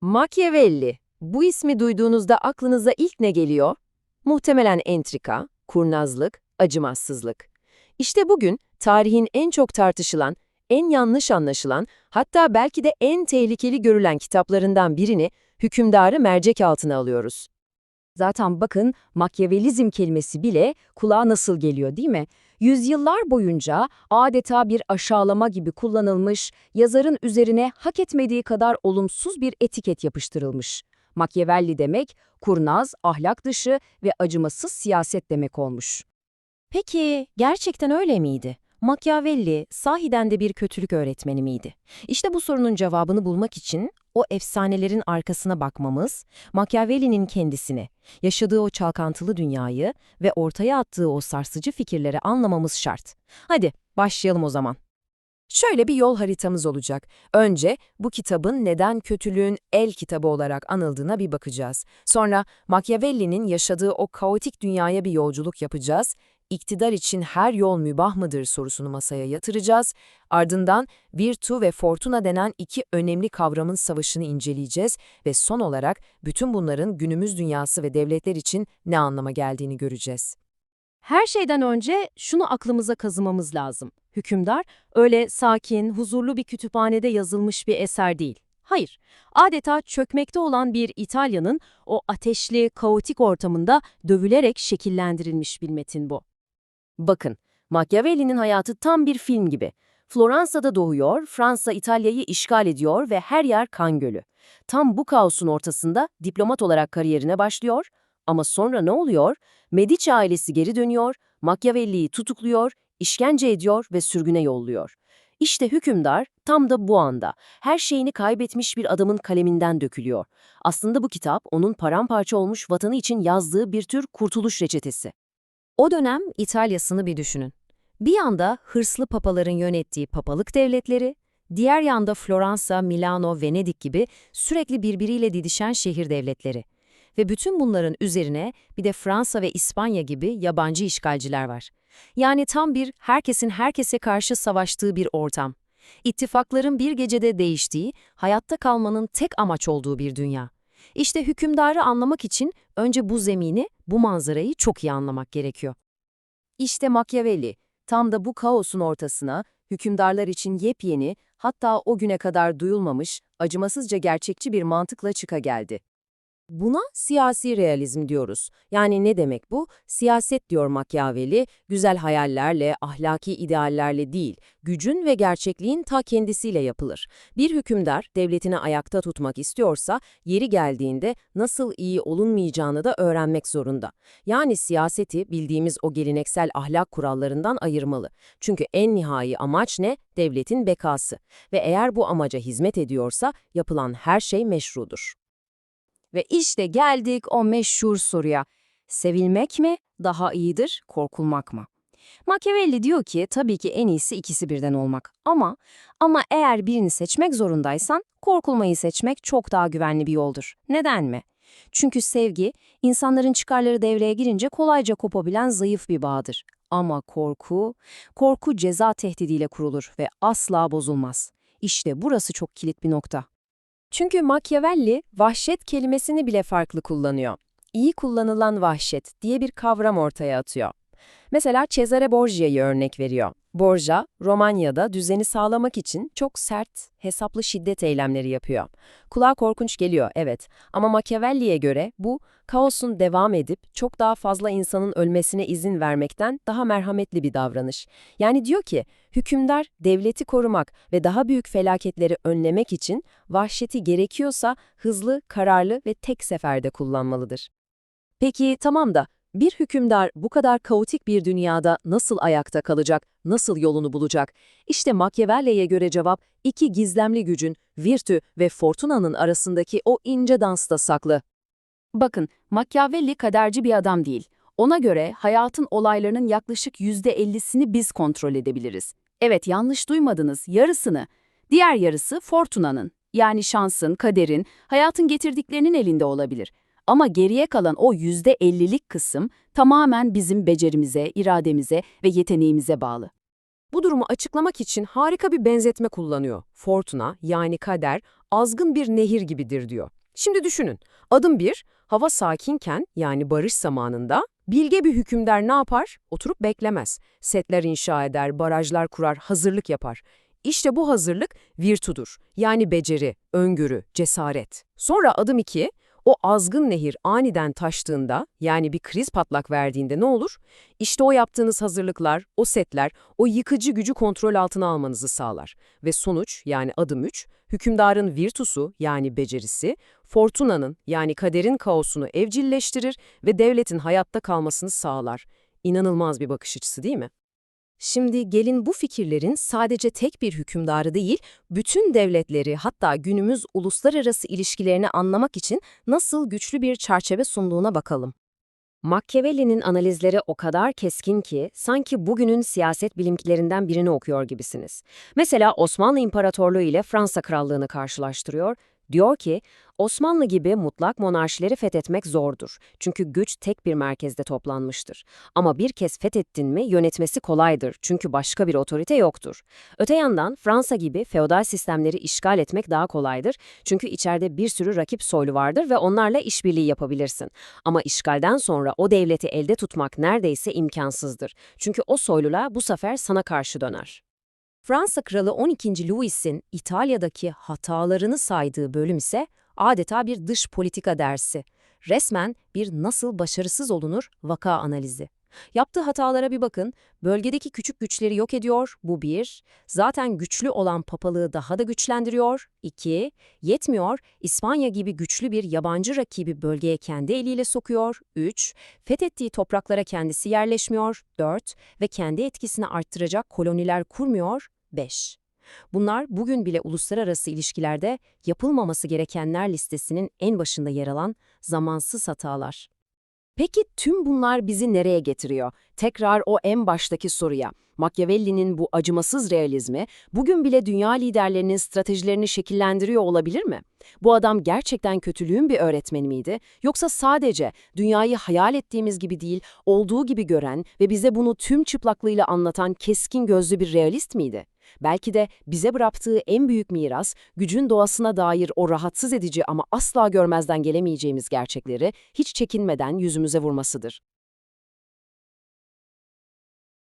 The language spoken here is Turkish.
Machiavelli. Bu ismi duyduğunuzda aklınıza ilk ne geliyor? Muhtemelen entrika, kurnazlık, acımasızlık. İşte bugün tarihin en çok tartışılan, en yanlış anlaşılan, hatta belki de en tehlikeli görülen kitaplarından birini hükümdarı mercek altına alıyoruz. Zaten bakın Makyavelizm kelimesi bile kulağa nasıl geliyor değil mi? Yüzyıllar boyunca adeta bir aşağılama gibi kullanılmış, yazarın üzerine hak etmediği kadar olumsuz bir etiket yapıştırılmış. Makyavelli demek, kurnaz, ahlak dışı ve acımasız siyaset demek olmuş. Peki gerçekten öyle miydi? Machiavelli sahiden de bir kötülük öğretmeni miydi? İşte bu sorunun cevabını bulmak için o efsanelerin arkasına bakmamız, Machiavelli'nin kendisini, yaşadığı o çalkantılı dünyayı ve ortaya attığı o sarsıcı fikirleri anlamamız şart. Hadi başlayalım o zaman. Şöyle bir yol haritamız olacak. Önce bu kitabın neden kötülüğün el kitabı olarak anıldığına bir bakacağız. Sonra Machiavelli'nin yaşadığı o kaotik dünyaya bir yolculuk yapacağız. İktidar için her yol mübah mıdır sorusunu masaya yatıracağız. Ardından virtu ve fortuna denen iki önemli kavramın savaşını inceleyeceğiz ve son olarak bütün bunların günümüz dünyası ve devletler için ne anlama geldiğini göreceğiz. Her şeyden önce şunu aklımıza kazımamız lazım. Hükümdar öyle sakin, huzurlu bir kütüphanede yazılmış bir eser değil. Hayır, adeta çökmekte olan bir İtalya'nın o ateşli, kaotik ortamında dövülerek şekillendirilmiş bir metin bu. Bakın, Machiavelli'nin hayatı tam bir film gibi. Floransa'da doğuyor, Fransa İtalya'yı işgal ediyor ve her yer kan gölü. Tam bu kaosun ortasında diplomat olarak kariyerine başlıyor ama sonra ne oluyor? Medici ailesi geri dönüyor, Machiavelli'yi tutukluyor, işkence ediyor ve sürgüne yolluyor. İşte hükümdar tam da bu anda her şeyini kaybetmiş bir adamın kaleminden dökülüyor. Aslında bu kitap onun paramparça olmuş vatanı için yazdığı bir tür kurtuluş reçetesi. O dönem İtalya'sını bir düşünün. Bir yanda hırslı papaların yönettiği papalık devletleri, diğer yanda Floransa, Milano, Venedik gibi sürekli birbiriyle didişen şehir devletleri. Ve bütün bunların üzerine bir de Fransa ve İspanya gibi yabancı işgalciler var. Yani tam bir herkesin herkese karşı savaştığı bir ortam. İttifakların bir gecede değiştiği, hayatta kalmanın tek amaç olduğu bir dünya. İşte hükümdarı anlamak için önce bu zemini, bu manzarayı çok iyi anlamak gerekiyor. İşte Machiavelli, tam da bu kaosun ortasına, hükümdarlar için yepyeni, hatta o güne kadar duyulmamış, acımasızca gerçekçi bir mantıkla çıka geldi. Buna siyasi realizm diyoruz. Yani ne demek bu? Siyaset diyor Machiavelli, güzel hayallerle, ahlaki ideallerle değil, gücün ve gerçekliğin ta kendisiyle yapılır. Bir hükümdar devletini ayakta tutmak istiyorsa, yeri geldiğinde nasıl iyi olunmayacağını da öğrenmek zorunda. Yani siyaseti bildiğimiz o geleneksel ahlak kurallarından ayırmalı. Çünkü en nihai amaç ne? Devletin bekası. Ve eğer bu amaca hizmet ediyorsa yapılan her şey meşrudur. Ve işte geldik o meşhur soruya. Sevilmek mi daha iyidir, korkulmak mı? Machiavelli diyor ki tabii ki en iyisi ikisi birden olmak. Ama ama eğer birini seçmek zorundaysan korkulmayı seçmek çok daha güvenli bir yoldur. Neden mi? Çünkü sevgi, insanların çıkarları devreye girince kolayca kopabilen zayıf bir bağdır. Ama korku, korku ceza tehdidiyle kurulur ve asla bozulmaz. İşte burası çok kilit bir nokta. Çünkü Machiavelli vahşet kelimesini bile farklı kullanıyor. İyi kullanılan vahşet diye bir kavram ortaya atıyor. Mesela Cesare Borgia'yı örnek veriyor. Borgia, Romanya'da düzeni sağlamak için çok sert, hesaplı şiddet eylemleri yapıyor. Kulağa korkunç geliyor, evet. Ama Machiavelli'ye göre bu, kaosun devam edip çok daha fazla insanın ölmesine izin vermekten daha merhametli bir davranış. Yani diyor ki, hükümdar devleti korumak ve daha büyük felaketleri önlemek için vahşeti gerekiyorsa hızlı, kararlı ve tek seferde kullanmalıdır. Peki tamam da bir hükümdar bu kadar kaotik bir dünyada nasıl ayakta kalacak, nasıl yolunu bulacak? İşte Machiavelli'ye göre cevap iki gizlemli gücün, Virtü ve Fortuna'nın arasındaki o ince dansta saklı. Bakın, Machiavelli kaderci bir adam değil. Ona göre hayatın olaylarının yaklaşık %50'sini biz kontrol edebiliriz. Evet, yanlış duymadınız, yarısını. Diğer yarısı Fortuna'nın, yani şansın, kaderin, hayatın getirdiklerinin elinde olabilir. Ama geriye kalan o %50'lik kısım tamamen bizim becerimize, irademize ve yeteneğimize bağlı. Bu durumu açıklamak için harika bir benzetme kullanıyor. Fortuna yani kader azgın bir nehir gibidir diyor. Şimdi düşünün. Adım 1, hava sakinken yani barış zamanında bilge bir hükümdar ne yapar? Oturup beklemez. Setler inşa eder, barajlar kurar, hazırlık yapar. İşte bu hazırlık virtudur. Yani beceri, öngörü, cesaret. Sonra adım 2, o azgın nehir aniden taştığında, yani bir kriz patlak verdiğinde ne olur? İşte o yaptığınız hazırlıklar, o setler, o yıkıcı gücü kontrol altına almanızı sağlar. Ve sonuç, yani adım 3, hükümdarın virtusu, yani becerisi, fortunanın, yani kaderin kaosunu evcilleştirir ve devletin hayatta kalmasını sağlar. İnanılmaz bir bakış açısı değil mi? Şimdi gelin bu fikirlerin sadece tek bir hükümdarı değil, bütün devletleri hatta günümüz uluslararası ilişkilerini anlamak için nasıl güçlü bir çerçeve sunduğuna bakalım. Machiavelli'nin analizleri o kadar keskin ki sanki bugünün siyaset bilimcilerinden birini okuyor gibisiniz. Mesela Osmanlı İmparatorluğu ile Fransa Krallığını karşılaştırıyor. Diyor ki, Osmanlı gibi mutlak monarşileri fethetmek zordur. Çünkü güç tek bir merkezde toplanmıştır. Ama bir kez fethettin mi yönetmesi kolaydır. Çünkü başka bir otorite yoktur. Öte yandan Fransa gibi feodal sistemleri işgal etmek daha kolaydır. Çünkü içeride bir sürü rakip soylu vardır ve onlarla işbirliği yapabilirsin. Ama işgalden sonra o devleti elde tutmak neredeyse imkansızdır. Çünkü o soylula bu sefer sana karşı döner. Fransa Kralı 12. Louis'in İtalya'daki hatalarını saydığı bölüm ise adeta bir dış politika dersi. Resmen bir nasıl başarısız olunur vaka analizi. Yaptığı hatalara bir bakın, bölgedeki küçük güçleri yok ediyor, bu bir. Zaten güçlü olan papalığı daha da güçlendiriyor, iki. Yetmiyor, İspanya gibi güçlü bir yabancı rakibi bölgeye kendi eliyle sokuyor, üç. Fethettiği topraklara kendisi yerleşmiyor, dört. Ve kendi etkisini arttıracak koloniler kurmuyor, 5. Bunlar bugün bile uluslararası ilişkilerde yapılmaması gerekenler listesinin en başında yer alan zamansız hatalar. Peki tüm bunlar bizi nereye getiriyor? Tekrar o en baştaki soruya. Machiavelli'nin bu acımasız realizmi bugün bile dünya liderlerinin stratejilerini şekillendiriyor olabilir mi? Bu adam gerçekten kötülüğün bir öğretmeni miydi? Yoksa sadece dünyayı hayal ettiğimiz gibi değil, olduğu gibi gören ve bize bunu tüm çıplaklığıyla anlatan keskin gözlü bir realist miydi? Belki de bize bıraktığı en büyük miras, gücün doğasına dair o rahatsız edici ama asla görmezden gelemeyeceğimiz gerçekleri hiç çekinmeden yüzümüze vurmasıdır.